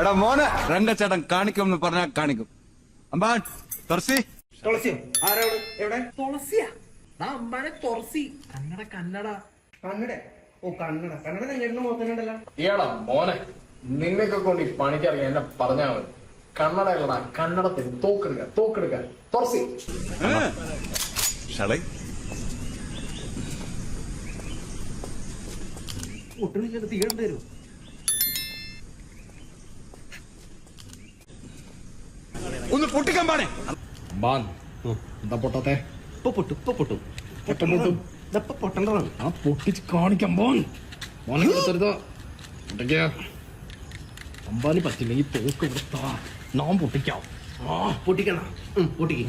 എടാ മോനെ രംഗച്ചേട്ടൻ കാണിക്കും എന്ന് പറഞ്ഞാൽ കാണിക്കും. അമ്പാൻ തുറസി തുളസിയോ? ആരോട് എവിടെ? തുളസിയാ. ആ അമ്പാനെ തുളസി. കന്നഡ കന്നഡ. കന്നട ഓ കന്നട കണ്ണട ഞങ്ങളുടെ മുഖത്തിനുണ്ടല്ലോ ഇയാളാ മോനെ. നിന്നൊക്കെ കൊണ്ട് ഈ പണിക്കറിയാൻ എന്നെ പറഞ്ഞാ മതി. കന്നഡ കന്നഡത്തിൽ തോക്കെടുക്ക തോക്കെടുക്ക. തുറസി ഷളൈ. ഒട്ടുമില്ല തീരണ്ട് തരും. ഒന്ന് പൊട്ടിക്കാൻ പാടേ. പൊട്ടത്തെ? ഇപ്പൊ പൊട്ടു ഇപ്പൊ പൊട്ടു. പൊട്ടം പൊട്ടും. ഇതപ്പൊ പൊട്ടേണ്ടതാണ് ആ പൊട്ടിച്ച് കാണിക്കാൻ പോൻ മോനെ കൊടുത്തരുതോ പൊട്ടിക്കാ അമ്പാനി പറ്റില്ലെങ്കിൽ പോക്ക് കൊടുത്താ. നാം പൊട്ടിക്കാം. ആ. പൊട്ടിക്കണ പൊട്ടിക്ക്.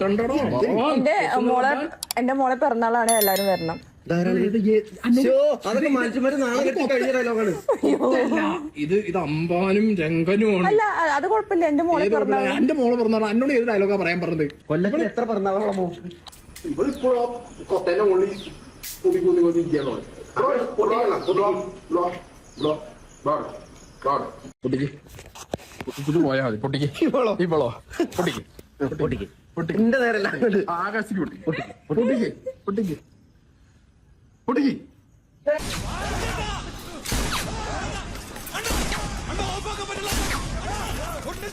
കണ്ടടോ? എന്റെ മോളെ എന്റെ മോളെ പിറന്നാളാണ് എല്ലാരും വരണം. അതൊക്കെ മനുഷ്യന്മാര് നാളെ കെട്ടി കഴിഞ്ഞ ഡയലോഗാണ്. ഇത് ഇത് അമ്പാനും രംഗനുമാണ് അല്ല അത് കുഴപ്പമില്ല. എന്റെ മോളെ എന്റെ മോളെ പറഞ്ഞാൽ എന്നോട് ഏത് ഡയലോഗാ പറയാൻ പറഞ്ഞത്? കൊല്ലത്തിൽ എത്ര പിറന്നാളാണോ മോൻ ഇവളിപ്പോഴോ കൊത്തേന്റെ ഉള്ളിൽ കുതി കുതി കുതി ഇരിക്കുകയാണോ? പൊട്ടിക്ക്. പൊട്ടിച്ചിട്ട് പോയാ മതി. പൊട്ടിക്ക്. ഇവളോ? ഇവളോ? പൊട്ടിക്ക്. പൊട്ടിക്ക്. പൊട്ടിക്ക്. എന്റെ നേരല്ല അങ്ങോട്ട് ആകാശിക്ക് പൊട്ടിക്ക്. പൊട്ടിക്ക്. പൊട്ടിക്ക്. പൊട്ടിക്ക്